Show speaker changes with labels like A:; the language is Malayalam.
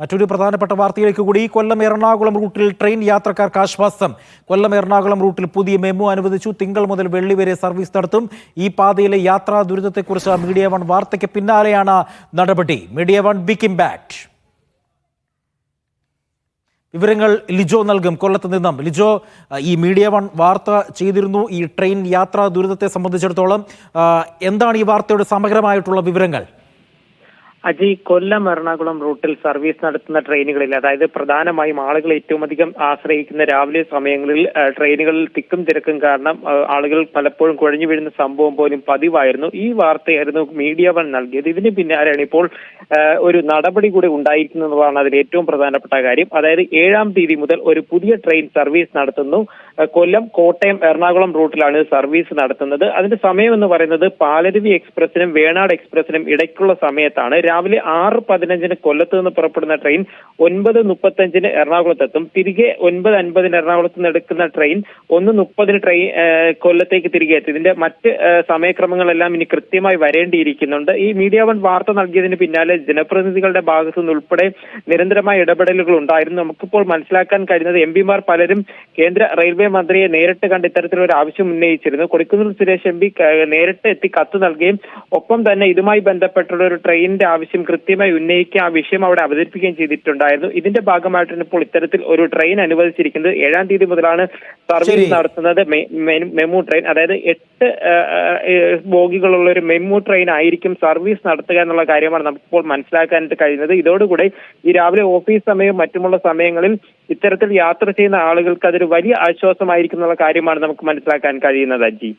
A: മറ്റൊരു പ്രധാനപ്പെട്ട വാർത്തയിലേക്ക് കൂടി. കൊല്ലം എറണാകുളം റൂട്ടിൽ ട്രെയിൻ യാത്രക്കാർക്ക് ആശ്വാസം. കൊല്ലം എറണാകുളം റൂട്ടിൽ പുതിയ മെമ്മു അനുവദിച്ചു. തിങ്കൾ മുതൽ വെള്ളി വരെ സർവീസ് നടത്തും. ഈ പാതയിലെ യാത്രാ ദുരിതത്തെക്കുറിച്ച് മീഡിയ വൺ വാർത്തയ്ക്ക് പിന്നാലെയാണ് നടപടി. മീഡിയ വൺ ബിഗ് ഇമ്പാക്ട് വിവരങ്ങൾ ലിജോ നൽകും. കൊല്ലത്ത് നിന്നും ലിജോ ഈ മീഡിയ വൺ വാർത്ത ചെയ്തിരുന്നു. ഈ ട്രെയിൻ യാത്രാ ദുരിതത്തെ സംബന്ധിച്ചിടത്തോളം എന്താണ് ഈ വാർത്തയുടെ സമഗ്രമായിട്ടുള്ള വിവരങ്ങൾ?
B: അജി കൊല്ലം എറണാകുളം റൂട്ടിൽ സർവീസ് നടത്തുന്ന ട്രെയിനുകളിൽ അതായത് പ്രധാനമായും ആളുകൾ ഏറ്റവും അധികം ആശ്രയിക്കുന്ന രാവിലെ സമയങ്ങളിൽ ട്രെയിനുകളിൽ തിക്കും തിരക്കും കാരണം ആളുകൾ പലപ്പോഴും കുഴഞ്ഞു വീഴുന്ന സംഭവം പോലും പതിവായിരുന്നു. ഈ വാർത്തയായിരുന്നു മീഡിയ വൺ നൽകിയത്. ഇതിന് പിന്നാലെയാണ് ഇപ്പോൾ ഒരു നടപടി കൂടി ഉണ്ടായിരിക്കുന്നതാണ് അതിൽ ഏറ്റവും പ്രധാനപ്പെട്ട കാര്യം. അതായത് ഏഴാം തീയതി മുതൽ ഒരു പുതിയ ട്രെയിൻ സർവീസ് നടത്തുന്നു. കൊല്ലം കോട്ടയം എറണാകുളം റൂട്ടിലാണ് സർവീസ് നടത്തുന്നത്. അതിന്റെ സമയം എന്ന് പറയുന്നത് പാലരുവി എക്സ്പ്രസിനും വേണാട് എക്സ്പ്രസിനും ഇടയ്ക്കുള്ള സമയത്താണ്. രാവിലെ ആറ് പതിനഞ്ചിന് കൊല്ലത്ത് നിന്ന് പുറപ്പെടുന്ന ട്രെയിൻ ഒൻപത് മുപ്പത്തഞ്ചിന് എറണാകുളത്തെത്തും തിരികെ ഒൻപത് അൻപതിന് എറണാകുളത്ത് നിന്ന് എടുക്കുന്ന ട്രെയിൻ ഒന്ന് മുപ്പതിന് ട്രെയിൻ കൊല്ലത്തേക്ക് തിരികെ എത്തും. ഇതിന്റെ മറ്റ് സമയക്രമങ്ങളെല്ലാം ഇനി കൃത്യമായി വരേണ്ടിയിരിക്കുന്നുണ്ട്. ഈ മീഡിയ വൺ വാർത്ത നൽകിയതിന് പിന്നാലെ ജനപ്രതിനിധികളുടെ ഭാഗത്തു നിന്നുൾപ്പെടെ നിരന്തരമായ ഇടപെടലുകൾ ഉണ്ടായിരുന്നു. നമുക്കിപ്പോൾ മനസ്സിലാക്കാൻ കഴിയുന്നത് എം പിമാർ പലരും കേന്ദ്ര റെയിൽവേ മന്ത്രിയെ നേരിട്ട് കണ്ട് ഇത്തരത്തിലൊരു ആവശ്യം ഉന്നയിച്ചിരുന്നു. കൊടിക്കുന്നിൽ സുരേഷ് എം പി നേരിട്ട് എത്തി കത്ത് നൽകുകയും ഒപ്പം തന്നെ ഇതുമായി ബന്ധപ്പെട്ടുള്ള ഒരു ട്രെയിനിന്റെ ആവശ്യം കൃത്യമായി ഉന്നയിക്കുക ആ വിഷയം അവിടെ അവതരിപ്പിക്കുകയും ചെയ്തിട്ടുണ്ടായിരുന്നു. ഇതിന്റെ ഭാഗമായിട്ടാണ് ഇപ്പോൾ ഇത്തരത്തിൽ ഒരു ട്രെയിൻ അനുവദിച്ചിരിക്കുന്നത്. ഏഴാം തീയതി മുതലാണ് സർവീസ്. നടത്തുന്നത്. മെമു ട്രെയിൻ അതായത് എട്ട് ബോഗികളുള്ള ഒരു മെമു ട്രെയിൻ ആയിരിക്കും സർവീസ് നടത്തുക എന്നുള്ള കാര്യമാണ് നമുക്കിപ്പോൾ മനസ്സിലാക്കാനായിട്ട് കഴിയുന്നത്. ഇതോടുകൂടെ ഈ രാവിലെ ഓഫീസ് സമയവും മറ്റുമുള്ള സമയങ്ങളിൽ ഇത്തരത്തിൽ യാത്ര ചെയ്യുന്ന ആളുകൾക്ക് അതൊരു വലിയ ആശ്വാസമായിരിക്കും എന്നുള്ള കാര്യമാണ് നമുക്ക് മനസ്സിലാക്കാൻ കഴിയുന്നത് അജി.